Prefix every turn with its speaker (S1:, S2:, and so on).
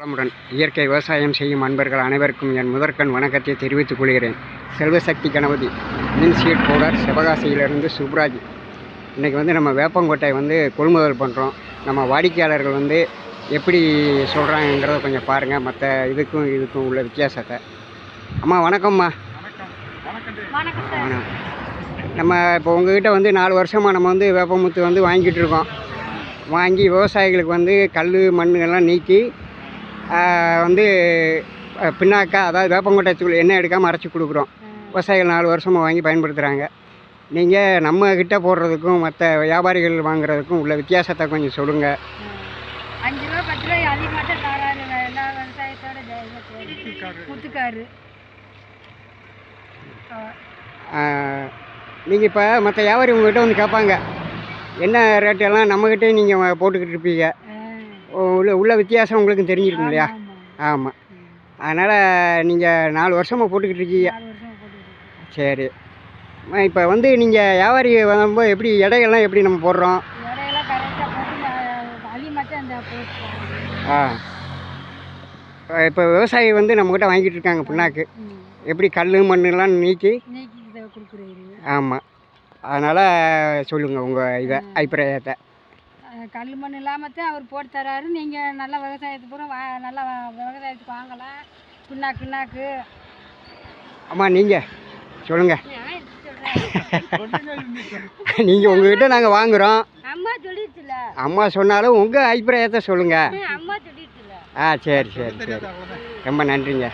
S1: வளமுடன் இயற்கை விவசாயம் செய்யும் அன்பர்கள் அனைவருக்கும் என் முதற்கண் வணக்கத்தை தெரிவித்துக் கொள்கிறேன். செல்வசக்தி கணபதி மின் சீட் பவுடர் சிவகாசியிலிருந்து சுப்ராஜ். இன்றைக்கி வந்து நம்ம வேப்பங்கொட்டை வந்து கொள்முதல் பண்ணுறோம் நம்ம வாடிக்கையாளர்கள் வந்து எப்படி சொல்கிறாங்கங்கிறத கொஞ்சம் பாருங்கள் மற்ற இதுக்கும் இதுக்கும் உள்ள வித்தியாசத்தை. அம்மா வணக்கம்மா.
S2: வணக்கம்
S1: நம்ம இப்போ உங்ககிட்ட வந்து நாலு வருஷமாக நம்ம வந்து வேப்பமுத்து வந்து வாங்கிட்டு இருக்கோம். வாங்கி விவசாயிகளுக்கு வந்து கல் மண்ணுகள்லாம் நீக்கி வந்து பின்னாக்கா அதாவது வேப்பங்கொட்டை தூள் எண்ணெய் எடுக்காமல் அரைச்சி கொடுக்குறோம். விவசாயிகள் நாலு வருஷமாக வாங்கி பயன்படுத்துகிறாங்க நீங்கள் நம்ம கிட்ட போடுறதுக்கும் மற்ற வியாபாரிகள் வாங்குறதுக்கும் உள்ள வித்தியாசத்தை கொஞ்சம் சொல்லுங்கள்
S2: அஞ்சு ரூபா பத்து ரூபாய் அதிகமாக தராரு எல்லா விவசாயத்தோட முத்துக்காரு.
S1: நீங்கள் இப்போ மற்ற வியாபாரி உங்ககிட்ட வந்து கேட்பாங்க என்ன ரேட்டெல்லாம் நம்மக்கிட்டே நீங்கள் போட்டுக்கிட்டு இருப்பீங்க? உள்ள உள்ள வித்தியாசம் உங்களுக்கு தெரிஞ்சிருக்கும் இல்லையா? ஆமாம் அதனால் நீங்கள் நாலு வருஷமாக போட்டுக்கிட்டு இருக்கீங்க. சரி. இப்போ வந்து நீங்கள் வியாபாரி வரும்போது எப்படி எடையெல்லாம் எப்படி நம்ம போடுறோம்?
S2: இடையெல்லாம்
S1: ஆ இப்போ விவசாயி வந்து நம்மக்கிட்ட வாங்கிட்டு இருக்காங்க புண்ணாக்கு. எப்படி கல் மண்ணெல்லாம் நீக்கி? ஆமாம் அதனால் சொல்லுங்கள் உங்கள் இதை அபிப்பிராயத்தை.
S2: கல் மண் இல்லாமல் தான் அவர் போட்டு தராரு. நீங்கள் நல்ல விவசாயத்துக்கு பூரா வா நல்லா விவசாயத்துக்கு வாங்கலாம். பின்னாக்கு பின்னாக்கு.
S1: அம்மா நீங்கள் சொல்லுங்கள் நீங்கள் உங்ககிட்ட நாங்கள் வாங்குகிறோம்
S2: அம்மா சொல்லிடுச்சுல
S1: அம்மா சொன்னாலும் உங்கள் அபிப்பிராயத்தை சொல்லுங்கள்
S2: அம்மா சொல்லிடுச்சுல
S1: ஆ சரி சரி சரி. ரொம்ப நன்றிங்க.